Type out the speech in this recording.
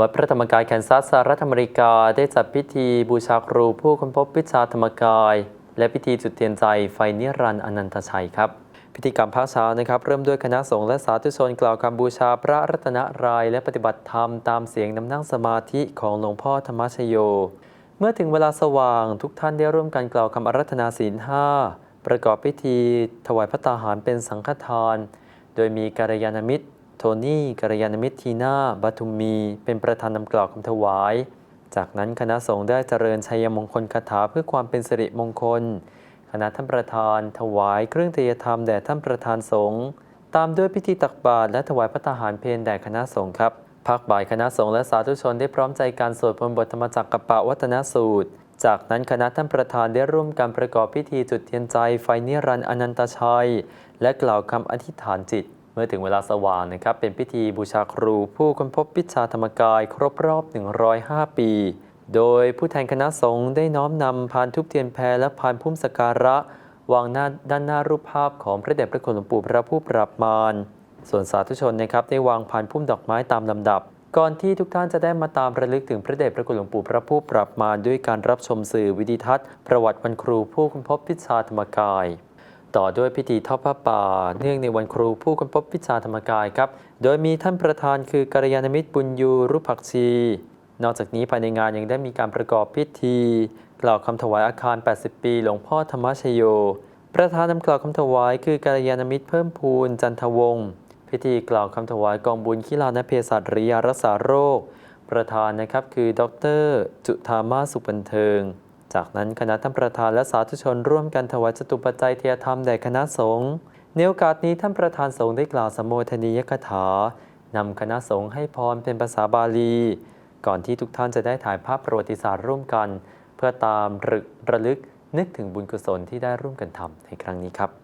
วัดพระธรรมกายแคนซัสสหรัฐอเมริกาได้จัดพิธีบูชาครูผู้ค้นพบวิชาธรรมกาย และพิธีจุดเทียนใจไฟนิรันดร์อนันตชัยครับ พิธีกรรมภาคเช้านะครับ เริ่มด้วยคณะสงฆ์และสาธุชนกล่าวคำบูชาพระรัตนราย และปฏิบัติธรรมตามเสียงนำนั่งสมาธิของหลวงพ่อธรรมชโย เมื่อถึงเวลาสว่างทุกท่านได้ร่วมกันกล่าวคำอารัธนาศีลห้าประกอบพิธี ถวายพระตาหารเป็นสังฆทาน โดยมีกัลยาณมิตร โทนี่กัลยาณมิตรทีนาบัตุมี เป็นประธานนำกล่าวคำถวาย จากนั้นคณะสงฆ์ได้เจริญชัยมงคลคาถาเพื่อความเป็นสิริมงคล คณะท่านประธานถวายเครื่องเทยธรรมแด่ท่านประธานสงฆ์ตามด้วยพิธีตักบาตรและถวายพระทหารเพลแด่คณะสงฆ์ครับภาคบ่ายคณะสงฆ์และสาธุชนได้พร้อมใจการสวดมนต์บทธรรมจักรกับปะวัฒนสูตร จากนั้นคณะท่านประธานได้ร่วมกันประกอบพิธีจุดเทียนใจไฟนิรันดร์อนันตชัย และกล่าวคำอธิษฐานจิต เมื่อถึงเวลาสว่างนะครับเป็นพิธีบูชาครูผู้ค้นพบวิชาธรรมกายครบรอบ 105 ปี โดยผู้แทนคณะสงฆ์ได้น้อมนำพานทุบเทียนแพรและพานพุ่มสการะ วางหน้าด้านหน้ารูปภาพของพระเดชพระคุณหลวงปู่พระผู้ปราบมารส่วนสาธุชนนะครับได้วางพานพุ่มดอกไม้ตามลำดับ ก่อนที่ทุกท่านจะได้มาตามระลึกถึงพระเดชพระคุณหลวงปู่พระผู้ปราบมารด้วยการรับชมสื่อวิดิทัศน์ ประวัติวันครูผู้ค้นพบวิชาธรรมกาย ต่อด้วยพิธีทอดผ้าป่า เนื่องในวันครูผู้ค้นพบวิชาธรรมกายครับ โดยมีท่านประธานคือกัลยาณมิตรบุญยูรุผักชีนอกจากนี้ภายในงานยังได้มีการประกอบพิธี กล่าวคำถวายอาคาร 80 ปี หลวงพ่อธรรมชโย ประธานนำกล่าวคำถวายคือกัลยาณมิตรเพิ่มพูนจันทวงศ์พิธีกล่าวคำถวายกองบุญขีลานเภสัชริยารักษาโรค ประธานนะครับคือ ดร จุธามาสุขบันเทิง จากนั้นคณะท่านประธานและสาธุชนร่วมกันถวายจตุปัจจัยเทียธรรมแด่คณะสงฆ์ในโอกาสนี้ท่านประธานสงฆ์ได้กล่าวสมโภชนียคถานำคณะสงฆ์ให้พรเป็นภาษาบาลี ก่อนที่ทุกท่านจะได้ถ่ายภาพประวัติศาสตร์ร่วมกัน เพื่อตามรึกระลึกนึกถึงบุญกุศลที่ได้ร่วมกันทำในครั้งนี้ครับ